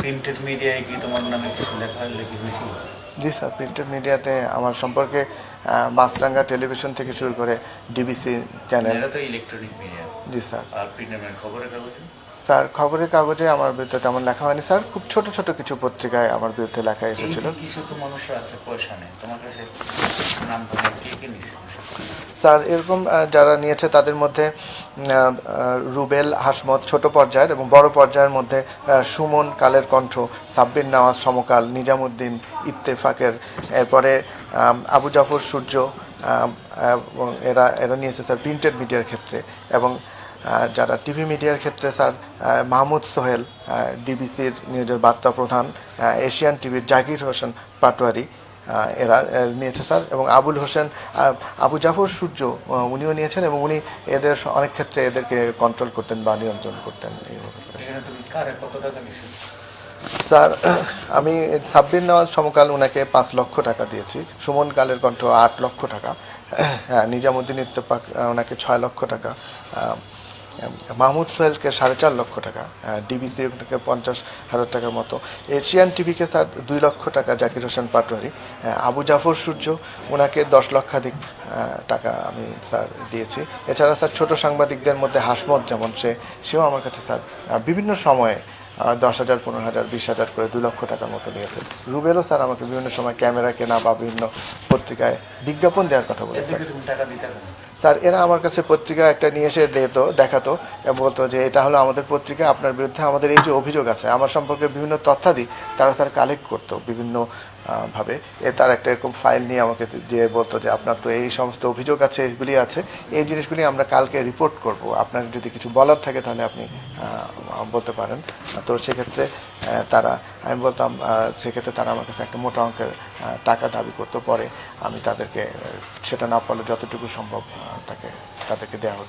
Printed মিডিয়ায় কি তোমার নামে কিছু লেখা লেখি হয়েছিল? জি স্যার প্রিন্টেড মিডিয়াতে আমার সম্পর্কে মাছরাঙ্গা টেলিভিশন থেকে শুরু করে ডিবিসি চ্যানেল এটা তো ইলেকট্রনিক মিডিয়া জি স্যার। আর প্রিন্টেড খবরের কাগজে? স্যার খবরের কাগজে আমার বিরুদ্ধে তেমন লেখা হয়নি। স্যার খুব ছোট ছোট কিছু পত্রিকায় আমার বিরুদ্ধে লেখা এসেছিল। কিছু তো মানুষ আছে পয়সা নেই। তোমার কাছে স্যার, এরকম যারা নিয়েছে তাদের মধ্যে রুবেল হাসমত ছোট পর্যায়ের এবং বড় পর্যায়ের মধ্যে সুমন কালের কণ্ঠ, সাব্বির নওয়াজ সমকাল, নিজামুদ্দিন ইত্তেফাকের, এরপরে আবু জাফর সূর্য এবং এরা এরা নিয়েছে স্যার প্রিন্টেড মিডিয়ার ক্ষেত্রে এবং যারা টিভি মিডিয়ার ক্ষেত্রে স্যার মাহমুদ সোহেল ডিবিসির নিউজের বার্তা প্রধান এশিয়ান টিভির জাকির হোসেন পাটোয়ারি এরা নিয়েছে স্যার। এবং আবুল হোসেন আবু জাফর সূর্য উনিও নিয়েছেন এবং উনি এদের অনেক ক্ষেত্রে এদেরকে কন্ট্রোল করতেন বা নিয়ন্ত্রণ করতেন। স্যার আমি সাব্বির নওয়াজ সমকাল ওনাকে পাঁচ লক্ষ টাকা দিয়েছি। সুমন কালের কণ্ঠ আট লক্ষ টাকা। হ্যাঁ নিজামুদ্দিন ইত্তেফাক ওনাকে ছয় লক্ষ টাকা মাহমুদ সোহেলকে সাড়ে চার লক্ষ টাকা ডিবিসি পঞ্চাশ হাজার টাকার মতো। এশিয়ান টিভিকে স্যার দুই লক্ষ টাকা জাকির হোসেন পাটোয়ারি আবু জাফর সূর্য ওনাকে দশ লক্ষাধিক টাকা আমি স্যার দিয়েছি। এছাড়া স্যার ছোট সাংবাদিকদের মধ্যে হাসমত যেমন সে, সেও আমার কাছে স্যার বিভিন্ন সময়ে দশ হাজার পনেরো হাজার বিশ হাজার করে দু লক্ষ টাকার মতো নিয়েছে রুবেলও স্যার আমাকে বিভিন্ন সময় ক্যামেরা কেনা বা বিভিন্ন পত্রিকায় বিজ্ঞাপন দেওয়ার কথা বলেছে স্যার এরা আমার কাছে পত্রিকা একটা নিয়ে এসে দিত দেখাতো এবং বলতো যে এটা হলো আমাদের পত্রিকা আপনার বিরুদ্ধে আমাদের এই যে অভিযোগ আছে আমার সম্পর্কে বিভিন্ন তথ্যাদি তারা স্যার কালেক্ট করতো বিভিন্ন ভাবে। এ তার একটা এরকম ফাইল নিয়ে আমাকে দিয়ে বলতো যে আপনার তো এই সমস্ত অভিযোগ আছে এগুলি আছে এই জিনিসগুলি আমরা কালকে রিপোর্ট করব। আপনার যদি কিছু বলার থাকে তাহলে আপনি বলতে পারেন। তো সেক্ষেত্রে তারা, আমি বলতাম সেক্ষেত্রে তারা আমার কাছে একটা মোটা অঙ্কের টাকা দাবি করতে। পরে আমি তাদেরকে সেটা না পারলে যতটুকু সম্ভব তাকে, তাদেরকে দেওয়া হতো।